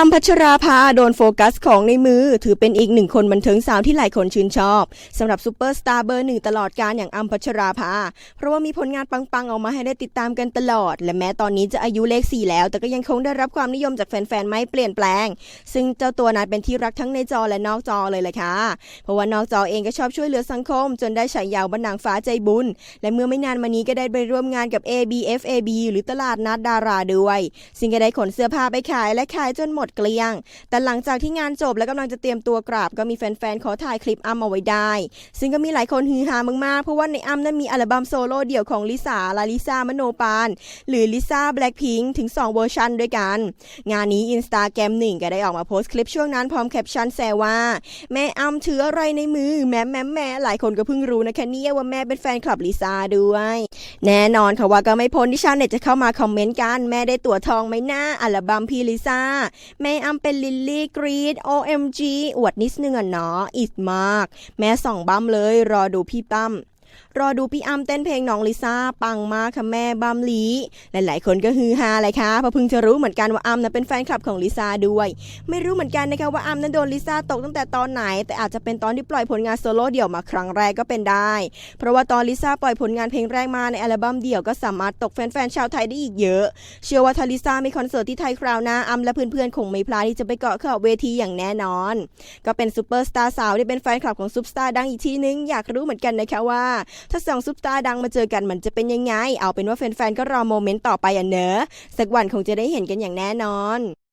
อ้ำพัชราภาโดนโฟกัสของในมือ ถือเป็นอีกหนึ่งคนบันเทิงสาวที่หลายคนชื่นชอบสำหรับซูเปอร์สตาร์เบอร์หนึ่งตลอดการอย่างอ้ำพัชราภา เพราะว่ามีผลงานปังๆ ออกมาให้ได้ติดตามกันตลอด และแม้ตอนนี้จะอายุเลขสี่แล้ว แต่ก็ยังคงได้รับความนิยมจากแฟนๆ ไม่เปลี่ยนแปลง ซึ่งเจ้าตัวนั้นเป็นที่รักทั้งในจอและนอกจอเลยแหละค่ะ เพราะว่านอกจอเองก็ชอบช่วยเหลือสังคม จนได้ฉายาบันนางฟ้าใจบุญ และเมื่อไม่นานมานี้ก็ได้ไปร่วมงานกับ ABFAB หรือตลาดนัดดาราด้วยซึ่งก็ได้ขนเสื้อผ้าไปขายและขายจนหมดเกลี้ยง แต่หลังจากที่งานจบและกำลังจะเตรียมตัวกราบก็มีแฟนๆ ขอถ่ายคลิปอ้ำเอาไว้ได้ ซึ่งก็มีหลายคนฮือฮามากๆ เพราะว่าในอ้ำนั้นมีอัลบั้มโซโล่เดี่ยวของลิซ่าลาลิซ่ามโนปาน หรือลิซ่าแบล็คพิงถึง 2 เวอร์ชันด้วยกัน งานนี้อินสตาแกรมหนึ่งก็ได้ออกมาโพสต์คลิปช่วงนั้นพร้อมแคปชั่นแซวว่า แม่อ้ำถืออะไรในมือแม่แม่แม่หลายคนก็เพิ่งรู้นะคะเนี่ยว่าแม่เป็นแฟนคลับลิซ่าด้วย แน่นอนค่ะว่าก็ไม่พ้นที่ชาวเน็ตจะเข้ามาคอมเมนต์กันแม่ได้ตั๋วทองไหมหน้าอัลบั้มพี่ลิซ่าแม่อ้ำเป็นลิลลี่กรีด OMG อวดนิดนึงอะเนาะอิดมาก แม่ส่องบั้มเลยรอดูพี่ตั้ม รอดูพี่อ้ำเต้นเพลงน้องลิซ่า ปังมากค่ะแม่บัมลีหลายๆ คนก็ฮือฮาเลยค่ะเพราะเพิ่งจะรู้เหมือนกันว่าอ้ำนั้นเป็นแฟนคลับของลิซ่าด้วย ไม่รู้เหมือนกันนะคะว่าอ้ำนั้นโดนลิซ่าตกตั้งแต่ตอนไหน แต่อาจจะเป็นตอนที่ปล่อยผลงานโซโล่เดี่ยวมาครั้งแรกก็เป็นได้ เพราะว่าตอนลิซ่าปล่อยผลงานเพลงแรกมาในอัลบั้มเดี่ยวก็สามารถตกแฟนๆชาวไทยได้อีกเยอะ เชื่อว่าถ้าลิซ่ามีคอนเสิร์ตที่ไทยคราวหน้าอ้ำและเพื่อนๆคงไม่พลาดที่จะไปเกาะขอบเวทีอย่างแน่นอน ก็เป็นซูเปอร์สตาร์สาวที่เป็นแฟนคลับของซุปสตาร์ดังอีกทีนึงอยากรู้เหมือนกันนะคะว่าถ้าสองซุปตาร์ดังมาเจอกันมันจะเป็นยังไง เอาเป็นว่าแฟนๆก็รอโมเมนต์ต่อไปอะเนอะสักวันคงจะได้เห็นกันอย่างแน่นอน